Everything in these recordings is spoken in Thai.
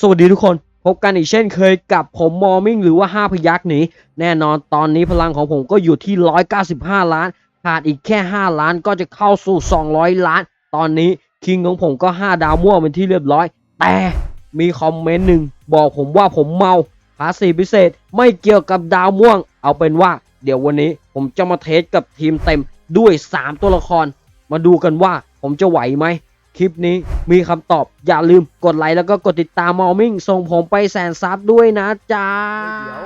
สวัสดีทุกคน พบกันอีกเช่นเคยกับผมมอร์มิ่งหรือว่า 5 พยักหนีแน่นอนตอนนี้พลังของผมก็อยู่ที่ 195 ล้าน ขาดอีกแค่ 5 ล้านก็จะเข้าสู่ 200 ล้าน ตอนนี้คิงของผมก็ 5 ดาวม่วงเป็นที่เรียบร้อย แต่มีคอมเมนต์หนึ่งบอกผมว่าผมเมาภาษีพิเศษไม่เกี่ยวกับดาวม่วง เอาเป็นว่า เดี๋ยววันนี้ผมจะมาเทสกับทีมเต็มด้วย 3 ตัวละคร มาดูกันว่าผมจะไหวไหม คลิปนี้มีคำตอบ อย่าลืมกดไลค์แล้วก็กดติดตามมอมิ่งส่งผมไปแสนซับด้วยนะจ๊ะเดี๋ยว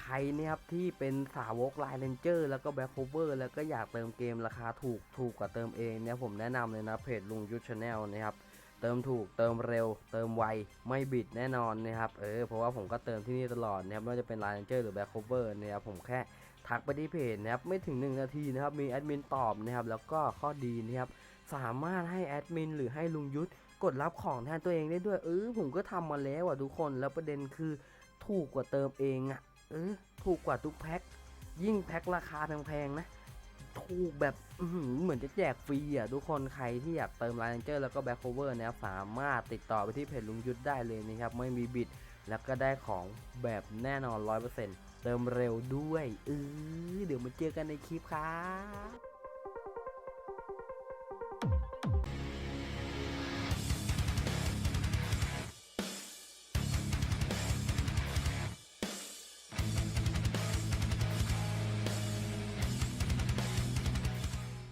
ใครเนี่ยครับที่เป็นสาวกไลน์เรนเจอร์แล้วก็แบ็คโคเวอร์แล้วก็อยากเติมเกมราคาถูกถูกกว่าเติมเองเนี่ยผมแนะนำเลยนะเพจลุงยุทธชาแนลนะครับเติมถูกเติมเร็ว เติมไวไม่บิดแน่นอนนะครับเออเพราะว่าผมก็เติมที่นี่ตลอดนะครับไม่ว่าจะเป็นไลน์เรนเจอร์หรือแบ็คโคเวอร์นะครับผมแค่ทักไปที่เพจนะครับไม่ถึง 1 นาทีนะครับมีแอดมินตอบนะครับแล้วก็ข้อดีนะครับ สามารถให้แอดมินหรือให้ลุงยุทธกดรับของแทนตัวเองได้ด้วย เออผมก็ทำมาแล้วอะทุกคนแล้วประเด็นคือถูกกว่าเติมเองอะเออถูกกว่าทุกแพ็คยิ่งแพ็คราคาแพงๆนะถูกแบบเหมือนจะแจกฟรีอะทุกคนใครที่อยากเติมไลน์เจอร์แล้วก็แบ็คโคเวอร์นะครับสามารถติดต่อไปที่เพจลุงยุทธได้เลยนะครับไม่มีบิดแล้วก็ได้ของแบบแน่นอน 100%เติมเร็วด้วยเออเดี๋ยวมาเจอกันในคลิปครับ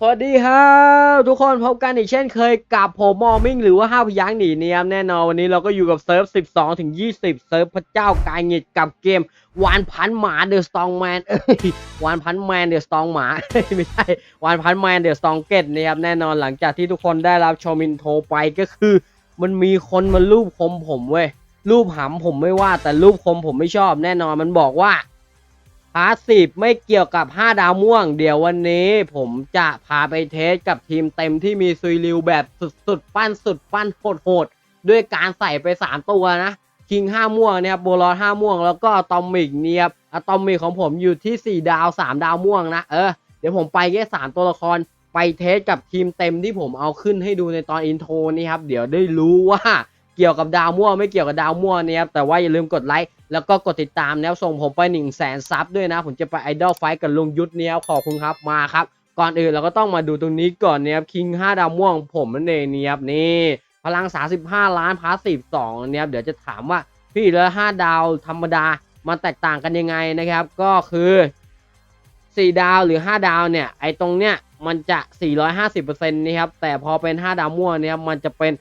สวัสดีครับทุกคนพบกันอีกเช่นเคยกับผมมอมิ่งหรือว่า5พยักหนีเนียมแน่นอนวันนี้เราก็อยู่กับเซิร์ฟ 12 ถึง 20 เซิร์ฟพระเจ้ากายเงิดกับเกมวานพันหมาเดอะสตองแมนเอ้ยวานพันแมนเดอะสตองหมาไม่ใช่วานพันแมนเดอะสตองเกตนะครับแน่นอนหลังจากที่ทุกคนได้รับชมินโทรไปก็คือ มันมีคนมารูปคมผมเว้ยรูปหำผมไม่ว่าแต่รูปคมผมไม่ชอบแน่นอนมันบอกว่า พาสซีฟไม่เกี่ยวกับ 5 ดาวม่วง เดี๋ยววันนี้ผมจะพาไปเทสกับทีมเต็มที่มีซุยริวแบบสุดๆ ปั้นสุดปั้นโหดๆ ด้วยการใส่ไป 3 ตัวนะ คิง 5 ม่วงเนี่ยโบลอ5ม่วง แล้วก็อะตอมิกเนี่ยอะตอมิกของผมอยู่ที่ 4 ดาว 3 ดาวม่วงนะ เออ เดี๋ยวผมไปแค่3ตัวละครไปเทสกับทีมเต็มที่ผมเอาขึ้นให้ดูในตอนอินโทรนี่ครับ เดี๋ยวได้รู้ว่า เกี่ยวกับดาวมั่วไม่เกี่ยวกับดาวมั่วเนี่ยครับแต่ว่าอย่าลืมกดไลค์แล้วก็กดติดตามนะครับส่งผมไป1นึ่งแสนซับด้วยนะ ผมจะไปไอดอลไฟกับลุงยุทธเนี่ยขอบคุณครับมาครับ ก่อนอื่นเราก็ต้องมาดูตรงนี้ก่อนเนี่ยครับคิง5ดาวม่วงผมนั่นเองเนี่ยครับนี่พลัง 35 ล้านพาสซีฟ2เนี่ยครับเดี๋ยวจะถามว่าพี่แล้ว5ดาวธรรมดามันแตกต่างกันยังไงนะครับ ก็คือ 4 ดาวหรือ 5 ดาวเนี่ยไอตรงเนี้ยมันจะ 450%นี่ครับแต่พอเป็น 5 ดาวม่วงเนี่ยมันจะเป็น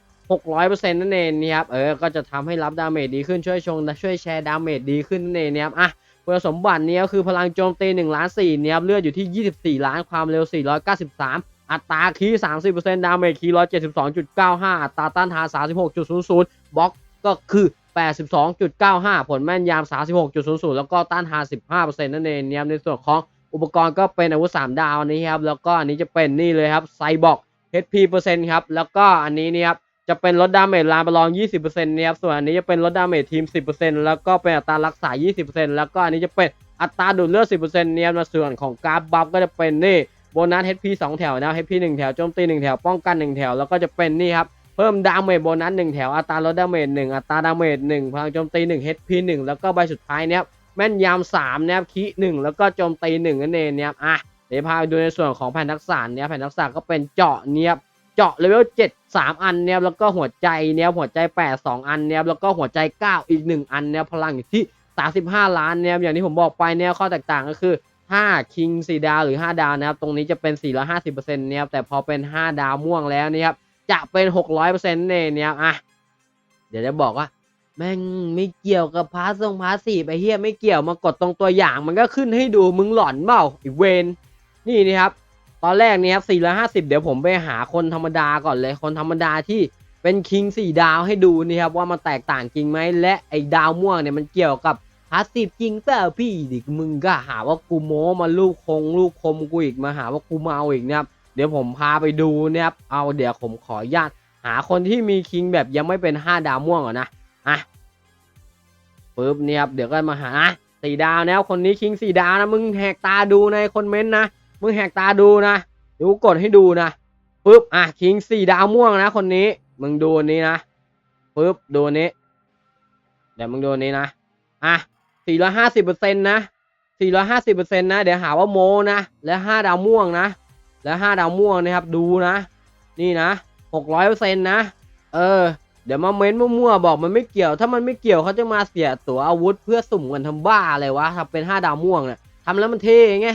600%นั่นเองนะครับเออก็จะทำให้รับดาเมจดีขึ้นช่วยชงช่วยแชร์ดาเมจดีขึ้นนั่นเองนะครับอะคุณสมบัติเนี้ก็คือพลังโจมตี1ล้าน4เนี่ยเลือดอยู่ที่ 24 ล้านความเร็ว 493 อัตราคี30%ดาเมจคี172.95 อัตราต้านทาน36.00 บล็อกก็คือ 82.95 ผลแม่นยำ36.00 แล้วก็ต้านทาน15%นั่นเองเนะครับในส่วนของอุปกรณ์ก็เป็นอาวุธ3ดาวนี้ครับ แล้วก็อันนี้จะเป็นนี่เลยครับไซบอร์ก HP เปอร์เซ็นต์ครับ แล้วก็อันนี้เนี่ยครับ จะเป็นลดดาเมจลานประลอง 20%นะครับ ส่วนอันนี้จะเป็นลดดาเมจทีม 10%แล้วก็เป็นอัตรารักษา 20%แล้วก็อันนี้จะเป็นอัตราดูดเลือด 10%เนี่ยในส่วนของการบัฟก็จะเป็นนี่โบนัส HP 2 แถวนะ HP 1 แถว โจมตี 1 แถว ป้องกัน 1 แถว แล้วก็จะเป็นนี่ครับ เพิ่มดาเมจโบนัส 1 แถว อัตราลดดาเมจ 1 อัตราดาเมจ 1 พลังโจมตี 1 HP 1 แล้วก็ใบสุดท้ายเนี่ยแม่นยำ3นะครับคี1แล้วก็โจมตี 1 นั่นเองเนี่ยอะเดี๋ยวพาไปดูในส่วนของแผ่นทักษะเนี่ยแผ่นทักษะก็เป็นเจาะเนี่ย เจาะเลเวล7 3อันเนี่ยแล้วก็หัวใจเนี่ยหัวใจ8 2อันเนี่ยแล้วก็หัวใจ9อีก1อันเนี่ยพลังอยู่ที่35ล้านเนี่ยอย่างที่ผมบอกไปเนี่ยข้อแตกต่างก็คือถ้าคิง4ดาวหรือ5ดาวนะครับตรงนี้จะเป็น450%เปอร์เซ็นต์เนี่ยแต่พอเป็น5ดาวม่วงแล้วนี่ครับจะเป็น600%เนี่ยเนี่ยอะเดี๋ยวจะบอกว่าแม่งไม่เกี่ยวกับพาสงพาสซีไปเฮียไม่เกี่ยวมากดตรงตัวอย่างมันก็ขึ้นให้ดูมึงหลอนเปล่าอีเวนนี่นี่ครับ ตอนแรกเนี่ยครับ450เดี๋ยวผมไปหาคนธรรมดาก่อนเลย คนธรรมดาที่เป็นคิง4ดาวให้ดูนี่ครับว่ามันแตกต่างจริงไหมและไอ้ดาวม่วงเนี่ยมันเกี่ยวกับพาสซีฟจริงเปล่าพี่ดิมึงก็หาว่ากูโม้มาลูกคงลูกคมกูอีกมาหาว่ากูเมาอีกนะครับเดี๋ยวผมพาไปดูนะครับเอาเดี๋ยวผมขออนุญาตหาคนที่มีคิงแบบยังไม่เป็น5ดาวม่วงก่อนนะอะปึ๊บเนี่ยครับเดี๋ยวก็มาหาสี่ดาวแล้วคนนี้คิงสี่ดาวนะมึงแหกตาดูในคอมเมนต์นะ มึงแหกตาดูนะเดี๋ยวกูกดให้ดูนะปึ๊บอะคิงสี่ดาวม่วงนะ คนนี้ มึงดูอันนี้นะปึ๊บดูอันนี้เดี๋ยวมึงดูอันนี้นะอะ450%นต์นะ450%นต์นะ เดี๋ยวหาว่าโมนะ และ5ดาวม่วงนะ และ5ดาวม่วงนะครับ ดูนะ นี่นะ600%นต์นะ เออ เดี๋ยวมาเม้นมั่วๆบอกมันไม่เกี่ยว ถ้ามันไม่เกี่ยวเขาจะมาเสียตัวอาวุธเพื่อสุ่มกันทำบ้าอะไรวะทำเป็น5ดาวม่วงเนี่ยทำแล้วมันเท่ไง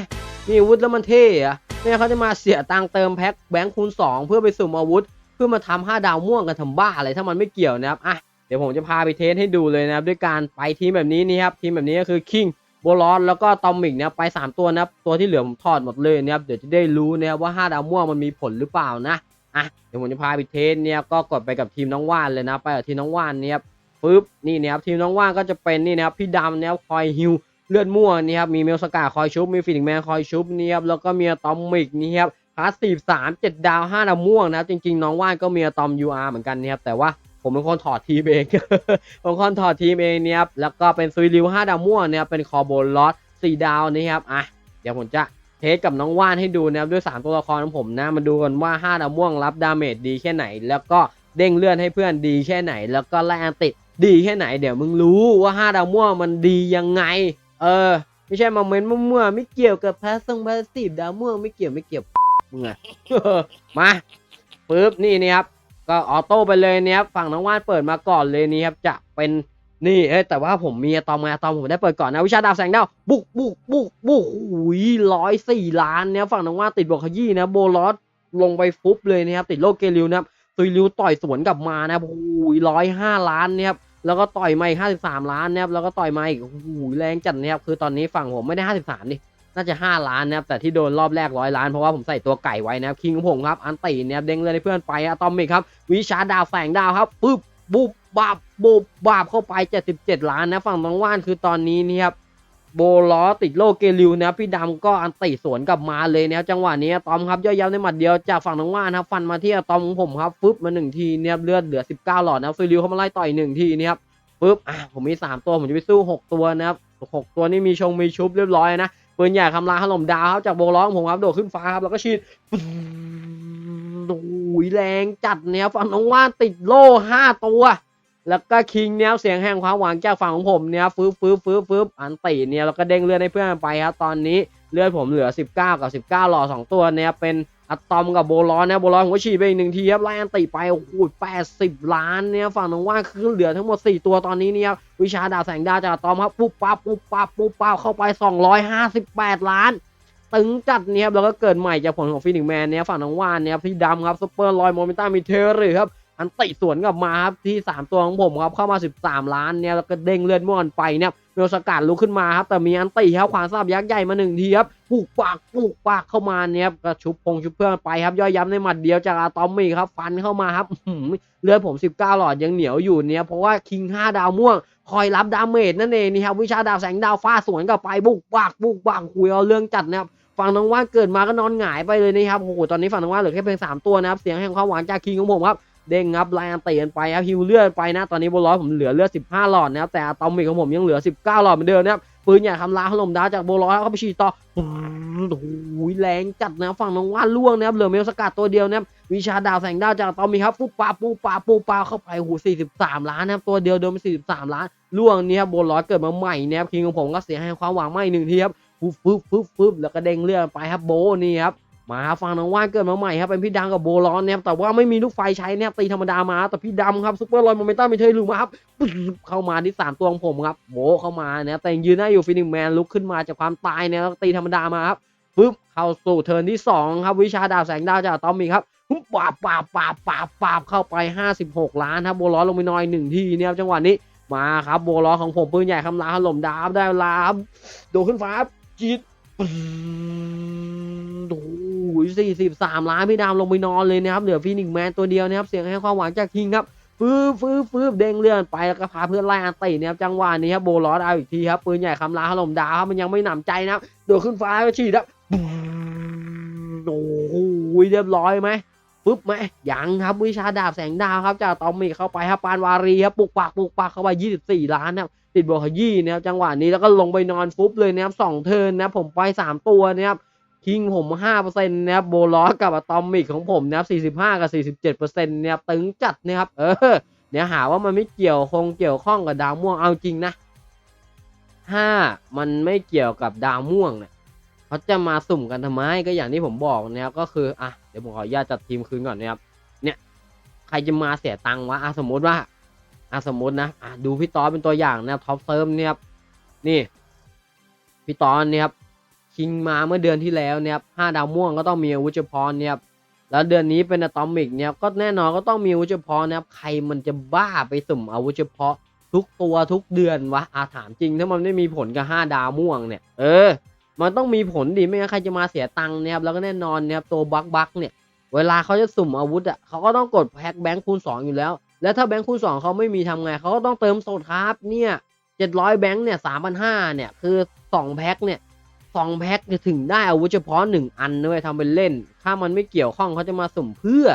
มีอาวุธแล้วมันเท่อะเนี่ยเขาจะมาเสียตังเติมแพ็คแบงค์คูณ 2 เพื่อไปสุ่มอาวุธ เพื่อมาทำ5ดาวม่วงกันทำบ้าอะไรถ้ามันไม่เกี่ยวนะครับอะเดี๋ยวผมจะพาไปเทสให้ดูเลยนะครับ ด้วยการไปทีมแบบนี้นี่ครับทีมแบบนี้ก็คือคิงโบลอสแล้วก็ตอมิกนะครับไป 3 ตัวนะครับตัวที่เหลือผมถอดหมดเลยนะครับเดี๋ยวจะได้รู้นะครับว่า 5 ดาวม่วงมันมีผลหรือเปล่านะอะเดี๋ยวผมจะพาไปเทสเนี่ยก็กดไปกับทีมน้องว่านเลยนะ ไปกับทีมน้องว่านเนี่ยปึ๊บนี่นะครับทีมน้องว่านก็จะเป็นนี่นะครับพี่ดำนะครับคอยฮิว เลือดมั่วนี่ครับมีเมลสกาคอยชุบมีฟินิกแมนคอยชุบนี่ครับแล้วก็มีอตอมมิกนี่ครับพาสซีฟสามเจ็ดดาวห้าดาวม่วงนะครับจริง ๆ น้องว่านก็มีอะตอม UR เหมือนกันนะครับแต่ว่าผมเป็นคนถอดทีมเองผมเป็นคนถอดทีมเองเนี่ยครับแล้วก็เป็นซุยริวห้าดาวม่วงเนี่ยครับเป็นคอโบลอสสี่ดาวนี่ครับอะเดี๋ยวผมจะเทสกับน้องว่านให้ดูนะครับด้วย 3 ตัวละครของผมนะมาดูกันว่า 5 ดาวม่วงรับดาเมจดีแค่ไหน แล้วก็เด้งเลื่อนให้เพื่อนดีแค่ไหน แล้วก็ไล่อันติดดีแค่ไหน เดี๋ยวมึงรู้ว่า 5 ดาวม่วงมันดียังไง เออ ไม่ใช่มาเม้นมั่วๆไม่เกี่ยวกับแพสซงแพสซีฟดาวม่วงไม่เกี่ยวไม่เกี่ยวมึงอะมาปึ๊บนี่นี่ครับ ก็ออโต้ไปเลยเนี่ยครับฝั่งน้องว่านเปิดมาก่อนเลยนี่ครับจะเป็นนี่เอ้แต่ว่าผมมีอะตอมอะตอมผมได้เปิดก่อนนะวิชาดาวแสงดาวบุกบุกบุกบุกหุยร้อยสี่ล้านเนี่ยฝั่งน้องว่านติดบวกขยี้นะโบลอสลงไปฟุบเลยนะครับติดโลกเกลิวนะครับซุยลิวต่อยสวนกลับมานะครับหุยร้อยห้าล้านเนี่ยครับ แล้วก็ต่อยมาอีกห้าสิบสามล้านนะครับแล้วก็ต่อยมาอีกหุยแรงจัดนะครับคือตอนนี้ฝั่งผมไม่ได้ห้าสิบสามดิน่าจะ5ล้านนะครับแต่ที่โดนรอบแรกร้อยล้านเพราะว่าผมใส่ตัวไก่ไว้นะครับคิงของผมครับอันตีเนี่ยเด้งเลยเพื่อนไปอะตอมิกครับวิชาดาวแสงดาวครับปึ๊บบุบบาบบุบบาบเข้าไป77ล้านนะฝั่งต้องว่านคือตอนนี้นี่ครับ โบล้อติดโลเกลิวนะพี่ดำก็อันติสวนกลับมาเลยนะจังหวะนี้ตอมครับย่อยยับในหมัดเดียวจากฝั่งน้องว่านครับฟันมาที่ตอมของผมครับฟึบมาหนึ่งทีเนี่ยเลือดเหลือ 19 หลอดนะฟิลิวเข้ามาไล่ต่อยหนึ่งทีนี่ครับปึ๊บอะผมมี 3 ตัวผมจะไปสู้ 6 ตัวนะครับหกตัวนี่มีชงมีชุบเรียบร้อยนะปืนใหญ่คำรามถล่มดาวครับจากโบล้อของผมครับโดดขึ้นฟ้าครับแล้วก็ฉีดโอ้ยแรงจัดเนี่ยฝั่งน้องว่านติดโล่ห้าตัว แล้วก็คิงเนี่ยเสียงแห่งความหวังจากฝั่งของผมเนี่ยฟื้บฟื้บฟื้บฟื้บอันตีเนี่ยแล้วก็เด้งเลือดให้เพื่อนไปครับตอนนี้เลือดผมเหลือ 19 กับ 19 หล่อ 2 ตัวเนี่ยเป็นอะตอมกับโบลอนนะโบล้อผมก็ฉีดไปอีกหนึ่งทีครับไล่อันติไปโอ้โห80 ล้านเนี่ยฝั่งน้องว่านคือเหลือทั้งหมด 4 ตัวตอนนี้เนี่ยวิชาดาแสงดาจากอะตอมครับปุ๊บปั๊บปุ๊บปั๊บปุ๊บปั๊บเข้าไป 258 ล้านตึงจัดเนี่ยครับแล้วก็เกิดใหม่จากผลของฟินิกแมนเนี่ยฝั่งน้องว่านเนี่ยครับที่ดำครับซุปเปอร์ลอยโมเมนตัมมีเทอร์ครับ อันติสวนกลับมาครับที่ 3 ตัวของผมครับเข้ามา 13 ล้านเนี่ยแล้วก็เด้งเลื่อดม่วนไปเนี่ยเมลสกัดลุกขึ้นมาครับแต่มีอันติครับขวานสับยักษ์ใหญ่มาหนึ่งทีครับปลูกปากปลูกปากเข้ามาเนี่ยครับก็ชุบพงชุบเพื่อนไปครับย่อยย้ำในหมัดเดียวจากอะตอมมี่ครับฟันเข้ามาครับอื้อหือเลือดผม 19 หลอดยังเหนียวอยู่เนี่ยเพราะว่าคิง 5 ดาวม่วงคอยรับดาเมจนั่นเองนี่ครับวิชาดาวแสงดาวฟาสวนกลับไปบุกปากบุกปากคุยเอาเรื่องจัดนะครับฝั่งน้องว่านเกิดมาก็นอนหงายไปเลยนะครับโอ้โหตอนนี้ฝั่งน้องว่านเหลือแค่เพียงสามตัวนะครับเสียงแห่งความหวานจากคิงของผมครับ เด้งครับไลอันเตนไปครับฮิวเลือดไปนะ ตอนนี้บอลร้อยผมเหลือเลือด 15 หลอดนะครับ แต่อะตอมิกของผมยังเหลือ 19 หลอดเหมือนเดิมนะครับปืนใหญ่คำลาถล่มดาวจากโบร้อยเข้าไปฉีดต่อโอ้โหแรงจัดนะฝั่งน้องว่านล่วงนะครับเหลือเมลสกัดตัวเดียวนะครับวิชาดาวแสงดาวจากตอมิครับปุ๊บปาปุ๊บปาปุ๊บปาเข้าไปโอ้โห43 ล้านนะครับตัวเดียวเดิมไป43 ล้านล่วงเนี่ยครับโบร้อยเกิดมาใหม่นะครับคิงของผมก็เสียให้ความหวังใหม่หนึ่งทีครับฟึบฟึบฟึบฟึบแล้วก็เด้งเลือนไปครับโบนี่ครับ มาครับฟังน้องว่านเกิดมาใหม่ครับเป็นพี่ดังกับโบร้อนเนี่ยครับแต่ว่าไม่มีลูกไฟใช้เนี่ยตีธรรมดามา แต่พี่ดำครับซุปเปอร์ลอยโมเมนตัมไม่เทยลูมาครับปึ๊บเข้ามาที่สามตัวของผมครับโบเข้ามาเนี่ยแต่ยังยืนได้อยู่ฟินิกแมนลุกขึ้นมาจากความตายเนี่ยแล้วตีธรรมดามาครับปึ๊บเข้าสู่เทิร์นที่สองครับวิชาดาวแสงดาวจากตอมมีครับปุ๊บปาบปาบปาบปาบปาบเข้าไป 56 ล้านครับโบร้อนลงไปน้อยหนึ่งทีเนี่ยจังหวะนี้มาครับโบร้อนของผมปืนใหญ่คำลาถล่มดาวได้เวลาครับโดดขึ้นฟ้าจีดโอ้โสี่สิบสามล้านพี่ดามลงไปนอนเลยนะครับเหลือฟีนิกซ์แมนตัวเดียวนะครับเสียงให้ความหวังจากคิงครับฟืบฟืบฟืบเด้งเลื่อนไปแล้วก็พาเพื่อนไล่อันตินะครับจังหวะนี้ครับโบลอสเอาอีกทีครับปืนใหญ่คำลาถล่มดาวครับมันยังไม่หนำใจนะครับโดดขึ้นฟ้าก็ฉีดครับโอ้โหเรียบร้อยไหมปึ๊บไหมยังครับวิชาดาบแสงดาวครับจากตอมมี่เข้าไปครับปานวารีครับปลุกปากปลุกปากเข้าไป 24 ล้านนะครับติดบวกขยี้นะครับจังหวะนี้แล้วก็ลงไปนอนฟุบเลยนะครับสองเทิร์นนะผมไปสามตัวนะครับ คิงผมห้าเปอร์เซ็นต์นะครับโบลอสกับอะตอมิกของผมนะครับสี่สิบห้ากับสี่สิบเจ็ดเปอร์เซ็นต์นะครับตึงจัดนะครับเออเดี๋ยวหาว่ามันไม่เกี่ยวคงเกี่ยวข้องกับดาวม่วงเอาจริงนะถ้ามันไม่เกี่ยวกับดาวม่วงเนี่ยเขาจะมาสุ่มกันทำไมก็อย่างที่ผมบอกนะครับก็คืออะเดี๋ยวผมขออนุญาตจัดทีมคืนก่อนนะครับเนี่ยใครจะมาเสียตังค์วะอะสมมติว่าอะสมมตินะอะดูพี่ต้อเป็นตัวอย่างนะครับท็อปเซิร์ฟเนี่ยครับนี่พี่ต้อเนี่ยครับ คิงมาเมื่อเดือนที่แล้วเนี่ยห้าดาวม่วงก็ต้องมีอาวุธเฉพาะเนี่ยแล้วเดือนนี้เป็นอะตอมิกเนี่ยก็แน่นอนก็ต้องมีอาวุธเฉพาะนะครับใครมันจะบ้าไปสุ่มอาวุธเฉพาะทุกตัวทุกเดือนวะอาถามจริงถ้ามันไม่มีผลกับห้าดาวม่วงเนี่ย เออ มันต้องมีผลดิไม่งั้นใครจะมาเสียตังค์เนี่ยแล้วก็แน่นอนเนี่ยตัวบักบักเนี่ย เวลาเขาจะสุ่มอาวุธอะเขาก็ต้องกดแพ็คแบงค์คูณสองอยู่แล้ว แล้วถ้าแบงค์คูณสองเขาไม่มีทำไงเขาก็ต้องเติมสดครับเนี่ยเจ็ดร้อยแบงค์เนี่ยสามพันห้าเนี่ยคือสองแพ็คเนี่ย องแพ็คจะถึงได้อาวุธเฉพาะหนึ่งอันด้วยทำเป็นเล่น ถ้ามันไม่เกี่ยวข้องเขาจะมาสุ่มเพื่อ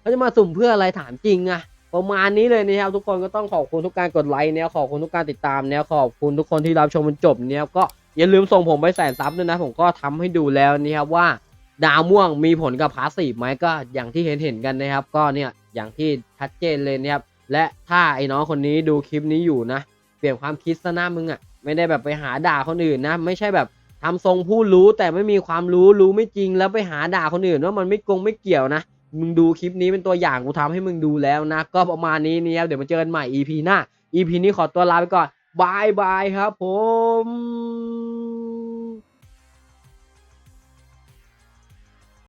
เขาจะมาสุ่มเพื่ออะไรถามจริงอะประมาณนี้เลยนะครับทุกคนก็ต้องขอบคุณทุกการกดไลค์เนี่ยขอบคุณทุกการติดตามเนี่ยขอบคุณทุกคนที่รับชมจนจบเนี่ยก็อย่าลืมส่งผมไปแสนซับด้วยนะ ผมก็ทำให้ดูแล้วนะครับว่า ดาวม่วงมีผลกับพาสซีฟไหมก็อย่างที่เห็นเห็นกันนะครับ ก็เนี่ยอย่างที่ชัดเจนเลยนะครับและถ้าไอ้น้องคนนี้ดูคลิปนี้อยู่นะ เปลี่ยนความคิดซะหน้ามึงอะ่ะ ไม่ได้แบบไปหาด่าคนอื่นนะ ไม่ใช่แบบทำทรงผู้รู้แต่ไม่มีความรู้รู้ไม่จริงแล้วไปหาด่าคนอื่นว่ามันไม่กงไม่เกี่ยวนะ มึงดูคลิปนี้เป็นตัวอย่างกูทำให้มึงดูแล้วนะ ก็ประมาณนี้นี่ครับเดี๋ยวมาเจอกันใหม่ EP หน้า EP นี้ขอตัวลาไปก่อนบายบายครับผม